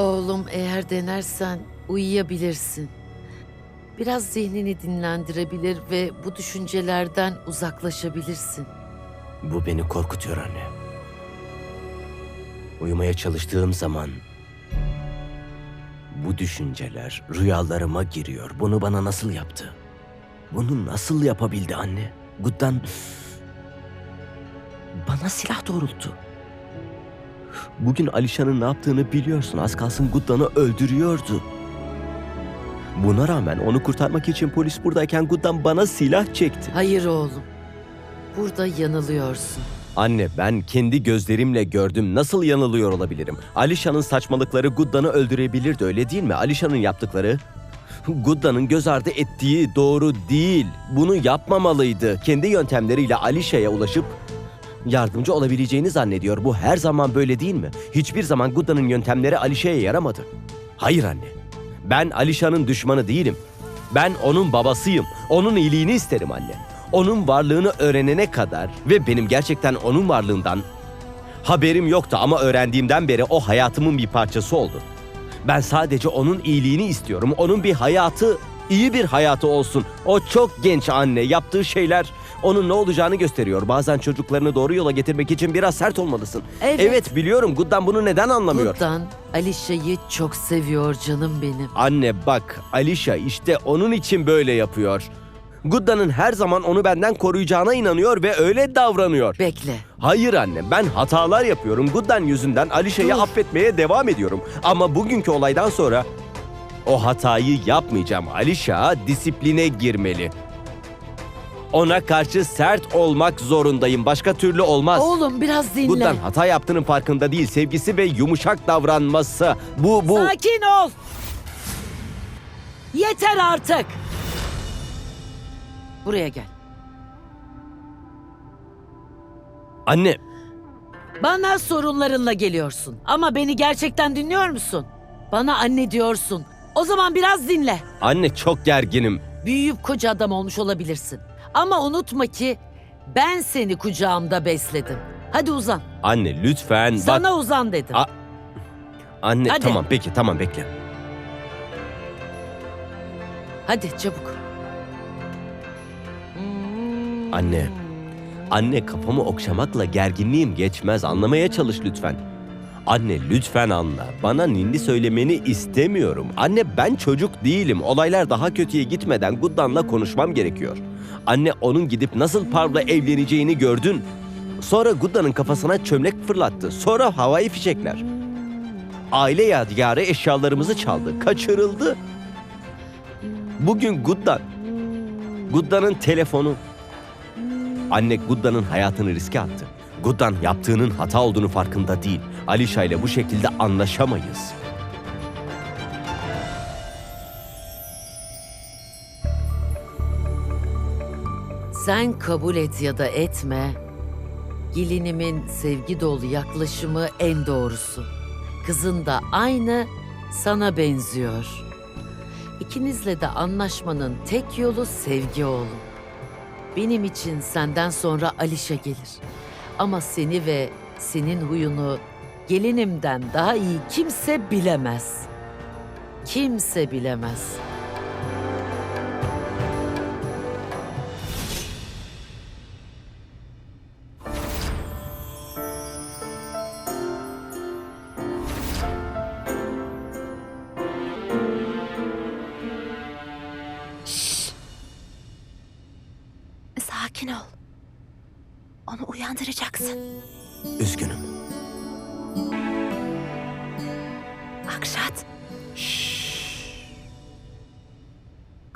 Oğlum eğer denersen uyuyabilirsin. Biraz zihnini dinlendirebilir ve bu düşüncelerden uzaklaşabilirsin. Bu beni korkutuyor anne. Uyumaya çalıştığım zaman bu düşünceler rüyalarıma giriyor. Bunu bana nasıl yaptı? Bunu nasıl yapabildi anne? Guddan bana silah doğrulttu. Bugün Alişan'ın ne yaptığını biliyorsun. Az kalsın Guddan'ı öldürüyordu. Buna rağmen onu kurtarmak için polis buradayken Guddan bana silah çekti. Hayır oğlum. Burada yanılıyorsun. Anne ben kendi gözlerimle gördüm. Nasıl yanılıyor olabilirim? Alişan'ın saçmalıkları Guddan'ı öldürebilirdi öyle değil mi? Alişan'ın yaptıkları Guddan'ın göz ardı ettiği doğru değil. Bunu yapmamalıydı. Kendi yöntemleriyle Alişa'ya ulaşıp yardımcı olabileceğini zannediyor. Bu her zaman böyle değil mi? Hiçbir zaman Guddan'ın yöntemleri Alişa'ya yaramadı. Hayır anne. Ben Alişan'ın düşmanı değilim. Ben onun babasıyım. Onun iyiliğini isterim anne. Onun varlığını öğrenene kadar ve benim gerçekten onun varlığından haberim yoktu ama öğrendiğimden beri o hayatımın bir parçası oldu. Ben sadece onun iyiliğini istiyorum. Onun bir hayatı, iyi bir hayatı olsun. O çok genç anne. Yaptığı şeyler onun ne olacağını gösteriyor. Bazen çocuklarını doğru yola getirmek için biraz sert olmalısın. Evet. biliyorum. Guddan bunu neden anlamıyor? Guddan Alişa'yı çok seviyor canım benim. Anne bak Alişa işte onun için böyle yapıyor. Gudda'nın her zaman onu benden koruyacağına inanıyor ve öyle davranıyor. Bekle. Hayır anne ben hatalar yapıyorum. Guddan yüzünden Alişa'yı Dur. affetmeye devam ediyorum. Ama bugünkü olaydan sonra o hatayı yapmayacağım. Alişa disipline girmeli. Ona karşı sert olmak zorundayım. Başka türlü olmaz. Oğlum biraz dinle. Guddan hata yaptığının farkında değil. Sevgisi ve yumuşak davranması. Bu bu Sakin ol. Yeter artık. Buraya gel. anne Bana sorunlarınla geliyorsun. Ama beni gerçekten dinliyor musun? Bana anne diyorsun. O zaman biraz dinle. anne çok gerginim. Büyüyüp koca adam olmuş olabilirsin. Ama unutma ki ben seni kucağımda besledim. Hadi uzan. Anne lütfen bak. Sana uzan dedim. A- Anne Hadi. tamam peki tamam bekle. Hadi çabuk. Anne. Anne kafamı okşamakla gerginliğim geçmez. Anlamaya çalış lütfen. Anne lütfen anla. Bana ninni söylemeni istemiyorum. Anne ben çocuk değilim. Olaylar daha kötüye gitmeden Guddan'la konuşmam gerekiyor. Anne onun gidip nasıl Parv'la evleneceğini gördün. Sonra Guddan'ın kafasına çömlek fırlattı. Sonra havai fişekler. Aile yadigarı eşyalarımızı çaldı. Kaçırıldı. Bugün Guddan. Guddan'ın telefonu. Anne Gudda'nın hayatını riske attı. Guddan yaptığının hata olduğunu farkında değil. Alişa ile bu şekilde anlaşamayız. Sen kabul et ya da etme. Gelinimin sevgi dolu yaklaşımı en doğrusu. Kızın da aynı sana benziyor. İkinizle de anlaşmanın tek yolu sevgi oğlum. Benim için senden sonra Alişe gelir. Ama seni ve senin huyunu gelinimden daha iyi kimse bilemez. Kimse bilemez.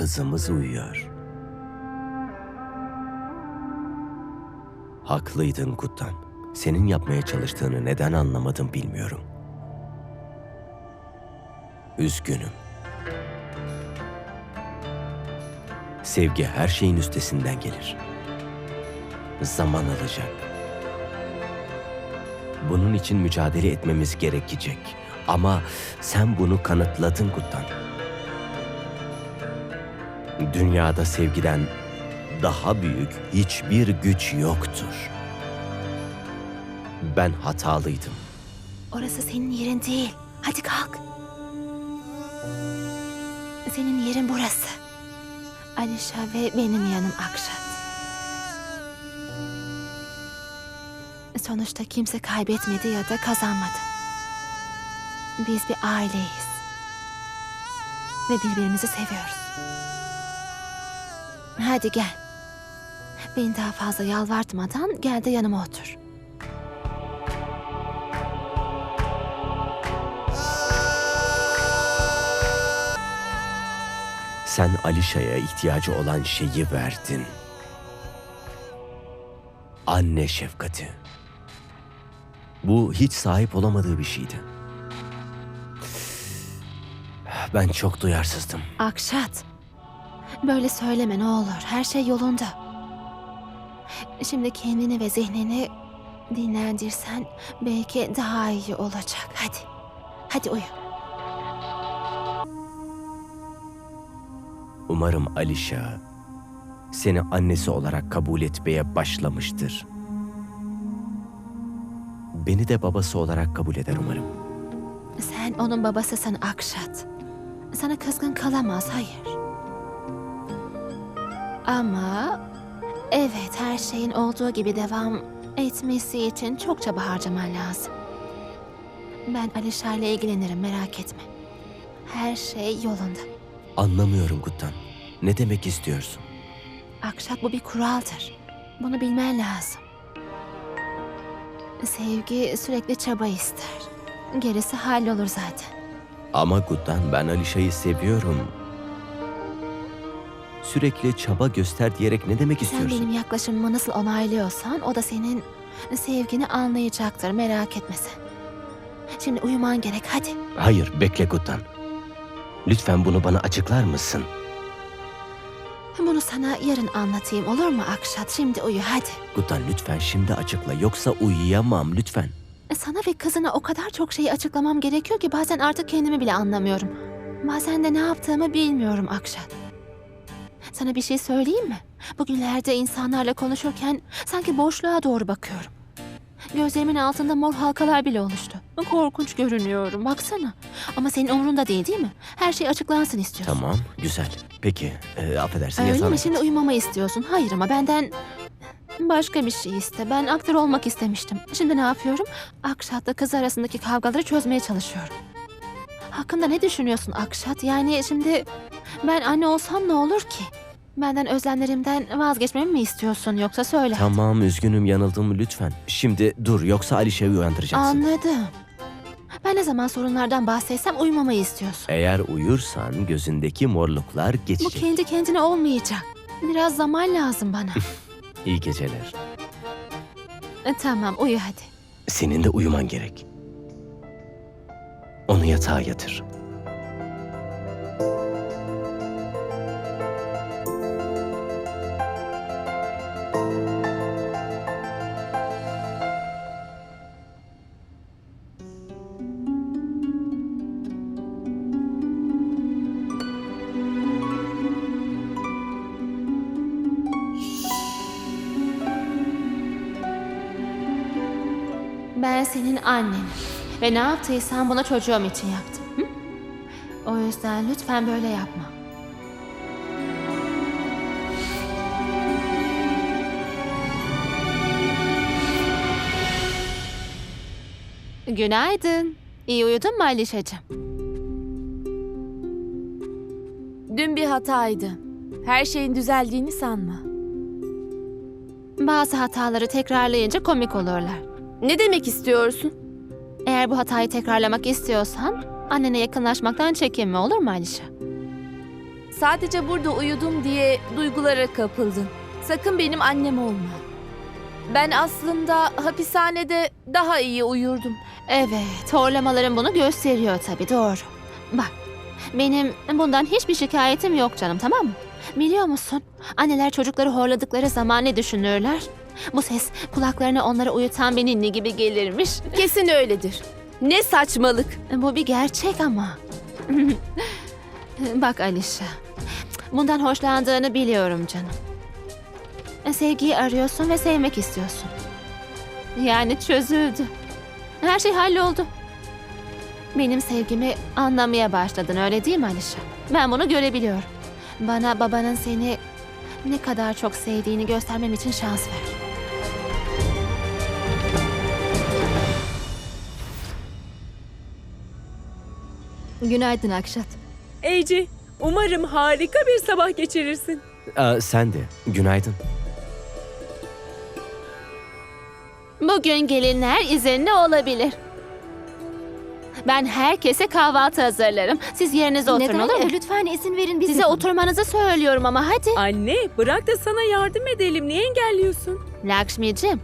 Kızımız uyuyor. Haklıydın Guddan. Senin yapmaya çalıştığını neden anlamadım bilmiyorum. Üzgünüm. Sevgi her şeyin üstesinden gelir. Zaman alacak. Bunun için mücadele etmemiz gerekecek. Ama sen bunu kanıtladın Guddan. Dünyada sevgiden daha büyük hiçbir güç yoktur. Ben hatalıydım. orası senin yerin değil. Hadi kalk. Senin yerin burası. Alişa ve benim yanım Akşat. Sonuçta kimse kaybetmedi ya da kazanmadı. Biz bir aileyiz. Ve birbirimizi seviyoruz. Hadi gel. Beni daha fazla yalvartmadan gel de yanıma otur. Sen Alişa'ya ihtiyacı olan şeyi verdin. Anne şefkati. Bu hiç sahip olamadığı bir şeydi. Ben çok duyarsızdım. Akşat. Böyle söyleme ne olur. Her şey yolunda. Şimdi kendini ve zihnini dinlendirsen belki daha iyi olacak. Hadi. Hadi uyu. Umarım Alişa seni annesi olarak kabul etmeye başlamıştır. Beni de babası olarak kabul eder umarım. Sen onun babasısın Akşat. Sana kızgın kalamaz, hayır. Ama evet her şeyin olduğu gibi devam etmesi için çok çaba harcaman lazım. Ben Alişa ile ilgilenirim merak etme. Her şey yolunda. Anlamıyorum Guttan. Ne demek istiyorsun? Akşat bu bir kuraldır. Bunu bilmen lazım. Sevgi sürekli çaba ister. Gerisi hallolur zaten. Ama Guttan ben Alişa'yı seviyorum. Sürekli çaba göster diyerek ne demek Sen istiyorsun? benim yaklaşımımı nasıl onaylıyorsan o da senin sevgini anlayacaktır merak etme sen. Şimdi uyuman gerek hadi. Hayır bekle Guttan. Lütfen bunu bana açıklar mısın? Bunu sana yarın anlatayım olur mu Akşat? Şimdi uyu hadi. Guttan lütfen şimdi açıkla yoksa uyuyamam lütfen. Sana ve kızına o kadar çok şeyi açıklamam gerekiyor ki bazen artık kendimi bile anlamıyorum. Bazen de ne yaptığımı bilmiyorum Akşat. Sana bir şey söyleyeyim mi? Bugünlerde insanlarla konuşurken sanki boşluğa doğru bakıyorum. Gözlerimin altında mor halkalar bile oluştu. Korkunç görünüyorum baksana. Ama senin umurunda değil değil mi? Her şey açıklansın istiyorsun. Tamam güzel. Peki e, affedersin Öyle yatağına mi? Şimdi uyumamı istiyorsun. Hayır ama benden başka bir şey iste. Ben aktör olmak istemiştim. Şimdi ne yapıyorum? Akşat'la kız arasındaki kavgaları çözmeye çalışıyorum. Hakkında ne düşünüyorsun Akşat? Yani şimdi ben anne olsam ne olur ki? Benden özlemlerimden vazgeçmemi mi istiyorsun yoksa söyle. Tamam üzgünüm yanıldım lütfen. Şimdi dur yoksa Alişa'yı uyandıracaksın. Anladım. Ben ne zaman sorunlardan bahsetsem uyumamayı istiyorsun. Eğer uyursan gözündeki morluklar Bu geçecek. kendi kendine olmayacak. Biraz zaman lazım bana. İyi geceler. E, tamam uyu hadi. Senin de uyuman gerek. Onu yatağa yatır. Ben senin annenim. Ve ne yaptıysan bunu çocuğum için yaptım. Hı? O yüzden lütfen böyle yapma. Günaydın. İyi uyudun mu Alişacığım? Dün bir hataydı. Her şeyin düzeldiğini sanma. Bazı hataları tekrarlayınca komik olurlar. Ne demek istiyorsun? Eğer bu hatayı tekrarlamak istiyorsan annene yakınlaşmaktan çekinme olur mu Alişa? Sadece burada uyudum diye duygulara kapıldın. Sakın benim annem olma. Ben aslında hapishanede daha iyi uyurdum. Evet, horlamaların bunu gösteriyor tabii, doğru. Bak, benim bundan hiçbir şikayetim yok canım, tamam mı? Biliyor musun, anneler çocukları horladıkları zaman ne düşünürler? Bu ses kulaklarına onları uyutan bir ninni gibi gelirmiş. Kesin öyledir. Ne saçmalık. Bu bir gerçek ama. Bak Alişa, bundan hoşlandığını biliyorum canım. Sevgiyi arıyorsun ve sevmek istiyorsun. Yani çözüldü. Her şey halloldu. Benim sevgimi anlamaya başladın öyle değil mi Alişa? Ben bunu görebiliyorum. Bana babanın seni ne kadar çok sevdiğini göstermem için şans ver. Günaydın Akşat. Ece, umarım harika bir sabah geçirirsin. Aa, sen de. Günaydın. Bugün gelinler izinli olabilir. Ben herkese kahvaltı hazırlarım. Siz yerinize oturun Neden? olur mu? Lütfen izin verin biz Size yapalım. oturmanızı söylüyorum ama hadi. Anne, bırak da sana yardım edelim. Niye engelliyorsun? Lakşmi'cim,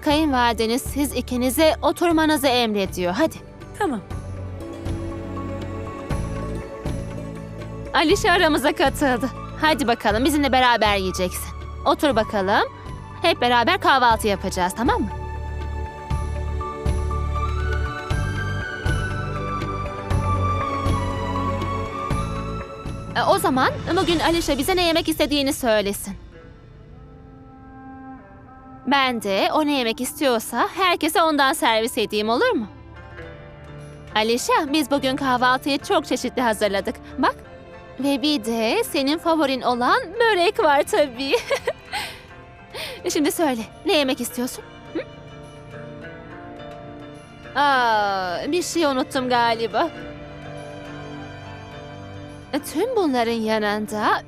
kayınvalideniz siz ikinize oturmanızı emrediyor. Hadi. Tamam. Alişe aramıza katıldı. Hadi bakalım bizimle beraber yiyeceksin. Otur bakalım. Hep beraber kahvaltı yapacağız tamam mı? E, O zaman bugün Alişe bize ne yemek istediğini söylesin. Ben de o ne yemek istiyorsa herkese ondan servis edeyim olur mu? Alişe biz bugün kahvaltıyı çok çeşitli hazırladık. Bak ve bir de senin favorin olan börek var tabii. Şimdi söyle, ne yemek istiyorsun? Hı? Aa, bir şey unuttum galiba. E, Tüm bunların yanında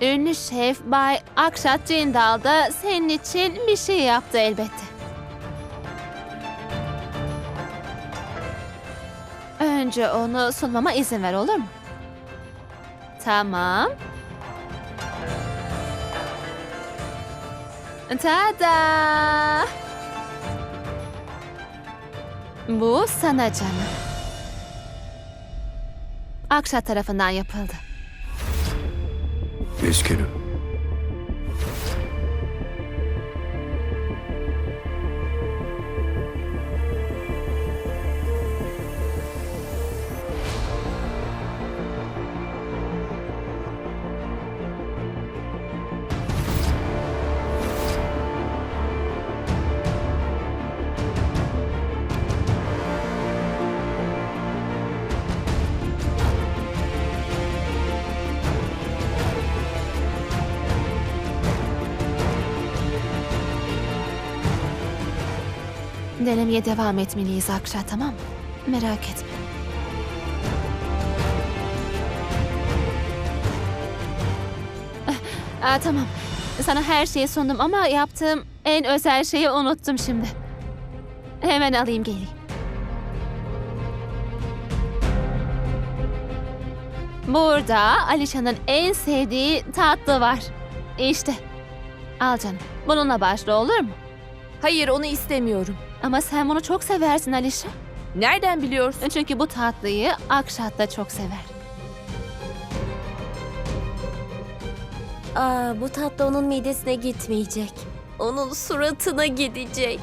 ünlü şef Bay Akşat Cindal da senin için bir şey yaptı elbette. Önce onu sunmama izin ver olur mu? Tamam. Tada! Bu sana canım. Akşat tarafından yapıldı. Üzgünüm. Denemeye devam etmeliyiz Akşat tamam mı? Merak etme. Ah, Aa, tamam. Sana her şeyi sundum ama yaptığım en özel şeyi unuttum şimdi. Hemen alayım geleyim. Burada Alişan'ın en sevdiği tatlı var. İşte. Al canım. Bununla başla olur mu? Hayır onu istemiyorum. Ama sen bunu çok seversin Alişan. Nereden biliyorsun? Çünkü bu tatlıyı Akşat da çok sever. Aa, bu tatlı onun midesine gitmeyecek. Onun suratına gidecek.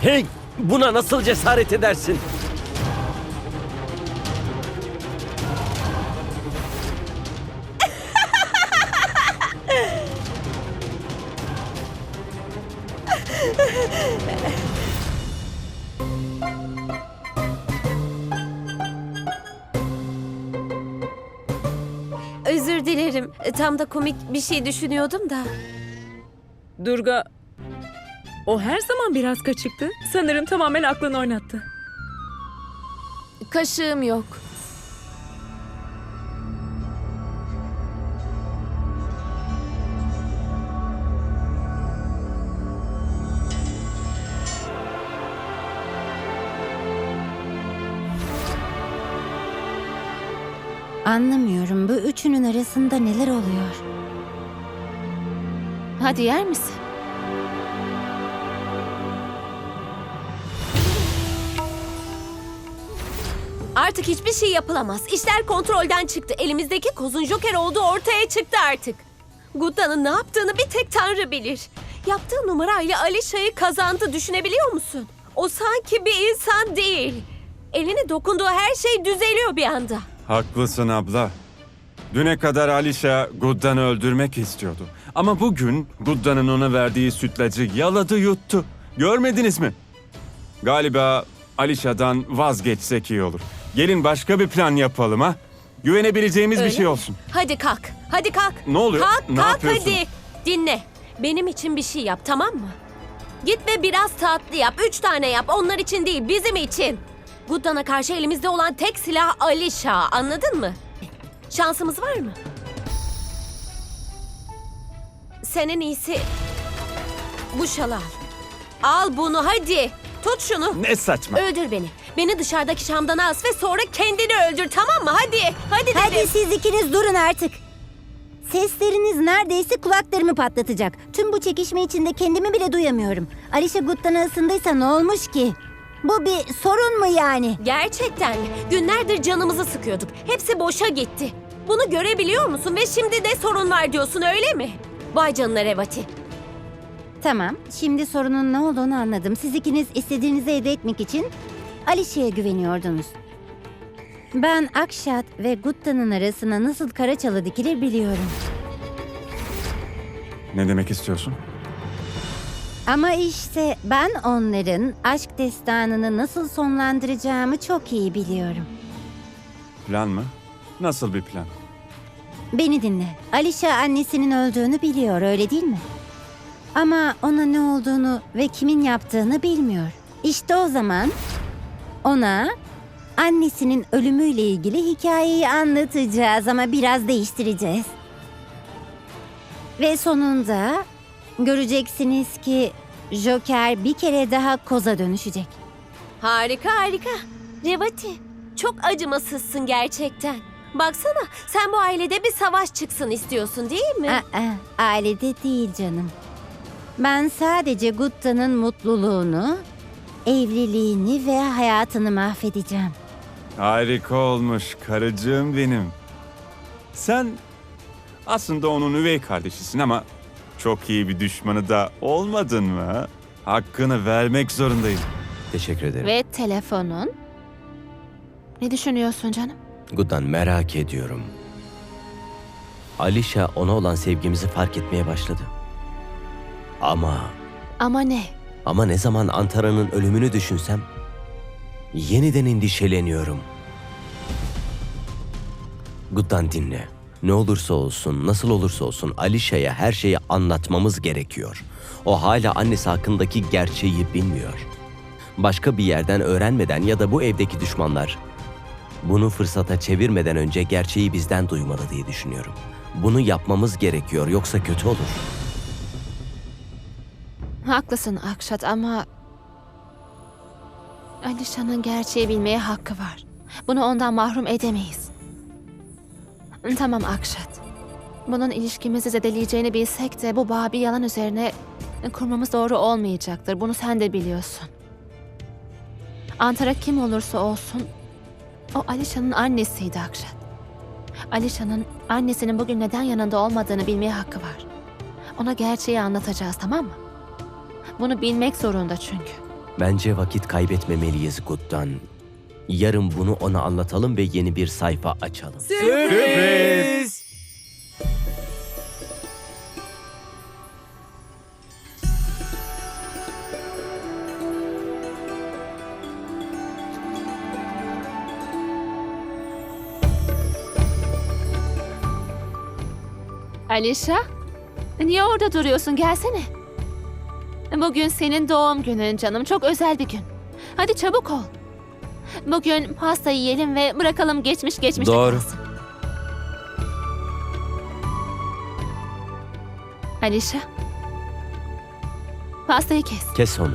Hey! Buna nasıl cesaret edersin? Tam da komik bir şey düşünüyordum da. Durga, o her zaman biraz kaçıktı. Sanırım tamamen aklını oynattı. Kaşığım yok. Anlamıyorum. Bu üçünün arasında neler oluyor? Hadi yer misin? Artık hiçbir şey yapılamaz. İşler kontrolden çıktı. Elimizdeki kozun joker olduğu ortaya çıktı artık. Gudda'nın ne yaptığını bir tek Tanrı bilir. Yaptığı numarayla Alişa'yı kazandı düşünebiliyor musun? O sanki bir insan değil. Eline dokunduğu her şey düzeliyor bir anda. Haklısın abla. Düne kadar Alişa Gudda'nı öldürmek istiyordu. Ama bugün Gudda'nın ona verdiği sütlacı yaladı yuttu. Görmediniz mi? Galiba Alişa'dan vazgeçsek iyi olur. Gelin başka bir plan yapalım ha. Güvenebileceğimiz bir Öyle şey mi? olsun. Hadi kalk. Hadi kalk. Ne oluyor? Kalk Ne kalk yapıyorsun? hadi. Dinle. Benim için bir şey yap tamam mı? Git ve biraz tatlı yap. Üç tane yap. Onlar için değil bizim için. Guddan'a karşı elimizde olan tek silah Alişa. Anladın mı? Şansımız var mı? Sen en iyisi bu şalı al. Al bunu hadi. Tut şunu. Ne saçma. Öldür beni. Beni dışarıdaki Şam'dan as ve sonra kendini öldür tamam mı? Hadi. Hadi dedim. Hadi siz ikiniz durun artık. Sesleriniz neredeyse kulaklarımı patlatacak. Tüm bu çekişme içinde kendimi bile duyamıyorum. Alişa Guttan'a ısındıysa ne olmuş ki? Bu bir sorun mu yani? Gerçekten mi? Günlerdir canımızı sıkıyorduk. Hepsi boşa gitti. Bunu görebiliyor musun ve şimdi de sorun var diyorsun öyle mi? Vay canına Revati. Tamam, şimdi sorunun ne olduğunu anladım. Siz ikiniz istediğinizi elde etmek için Alişa'ya güveniyordunuz. Ben Akşat ve Guttan'ın arasına nasıl kara çalı dikilir biliyorum. Ne demek istiyorsun? Ama işte ben onların aşk destanını nasıl sonlandıracağımı çok iyi biliyorum. Plan mı? Nasıl bir plan? Beni dinle. Alişa annesinin öldüğünü biliyor, öyle değil mi? Ama ona ne olduğunu ve kimin yaptığını bilmiyor. İşte o zaman ona annesinin ölümüyle ilgili hikayeyi anlatacağız ama biraz değiştireceğiz. Ve sonunda göreceksiniz ki Joker bir kere daha koza dönüşecek. Harika harika. Revati çok acımasızsın gerçekten. Baksana sen bu ailede bir savaş çıksın istiyorsun değil mi? Aa, ailede değil canım. Ben sadece Gutta'nın mutluluğunu, evliliğini ve hayatını mahvedeceğim. Harika olmuş karıcığım benim. Sen aslında onun üvey kardeşisin ama çok iyi bir düşmanı da olmadın mı? ha? Hakkını vermek zorundayım. Teşekkür ederim. Ve telefonun. Ne düşünüyorsun canım? Guddan merak ediyorum. Alişa ona olan sevgimizi fark etmeye başladı. Ama Ama ne? ama ne zaman Antara'nın ölümünü düşünsem yeniden endişeleniyorum. Guddan dinle. Ne olursa olsun, nasıl olursa olsun Alişa'ya her şeyi anlatmamız gerekiyor. O hala annesi hakkındaki gerçeği bilmiyor. Başka bir yerden öğrenmeden ya da bu evdeki düşmanlar bunu fırsata çevirmeden önce gerçeği bizden duymalı diye düşünüyorum. Bunu yapmamız gerekiyor yoksa kötü olur. Haklısın Akşat ama... Alişan'ın gerçeği bilmeye hakkı var. Bunu ondan mahrum edemeyiz. Tamam Akşat. Bunun ilişkimizi zedeleyeceğini bilsek de bu bağı bir yalan üzerine kurmamız doğru olmayacaktır. Bunu sen de biliyorsun. Antara kim olursa olsun o Alişan'ın annesiydi Akşat. Alişan'ın annesinin bugün neden yanında olmadığını bilmeye hakkı var. Ona gerçeği anlatacağız tamam mı? Bunu bilmek zorunda çünkü. Bence vakit kaybetmemeliyiz Gut'tan. Yarın bunu ona anlatalım ve yeni bir sayfa açalım. Sürpriz! Alişa, niye orada duruyorsun? Gelsene. Bugün senin doğum günün canım. Çok özel bir gün. Hadi çabuk ol. Bugün pasta yiyelim ve bırakalım geçmiş geçmişte Doğru. kalsın. Alişa. Pastayı kes. Kes onu.